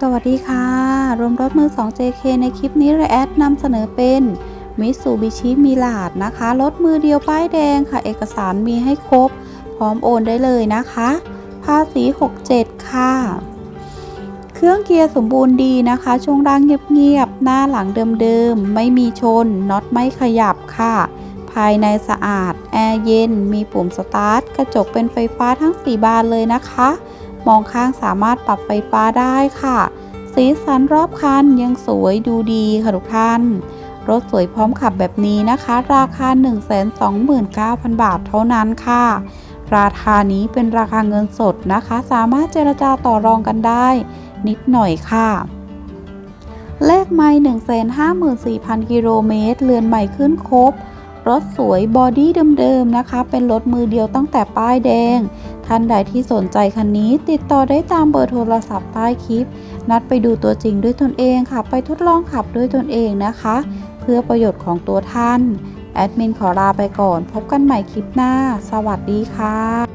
สวัสดีค่ะ รวมรถมือ 2 JK ในคลิปนี้รแอดนำเสนอเป็นมิสูบิชิมิลาดนะคะ รถมือเดียวป้ายแดงค่ะ เอกสารมีให้ครบ พร้อมโอนได้เลยนะคะ ภาษี 67 ค่ะ เครื่องเกียร์สมบูรณ์ดีนะคะ ช่วงล่างเงียบๆ หน้าหลังเดิมๆ ไม่มีชน น็อตไม่ขยับค่ะ ภายในสะอาด แอร์เย็น มีปุ่มสตาร์ท กระจกเป็นไฟฟ้าทั้ง 4 บานเลยนะคะ มองข้างสามารถปรับไฟฟ้าได้ค่ะ สีสันรอบคันยังสวยดูดีค่ะทุกท่าน รถสวยพร้อมขับแบบนี้นะคะ ราคา 129,000 บาทเท่านั้นค่ะ ราคานี้เป็นราคาเงินสดนะคะ สามารถเจรจาต่อรองกันได้ นิดหน่อยค่ะเลขไม่154,000 กิโลเมตร เรือนใหม่ขึ้นครบ รถสวยบอดี้เดิมๆนะคะ เป็นรถมือเดียวตั้งแต่ป้ายแดง ท่านใดที่สนใจคันนี้ ติดต่อได้ตามเบอร์โทรศัพท์ใต้คลิป นัดไปดูตัวจริงด้วยตนเองค่ะ ไปทดลองขับด้วยตนเองนะคะ เพื่อประโยชน์ของตัวท่าน แอดมินขอลาไปก่อน พบกันใหม่คลิปหน้า สวัสดีค่ะ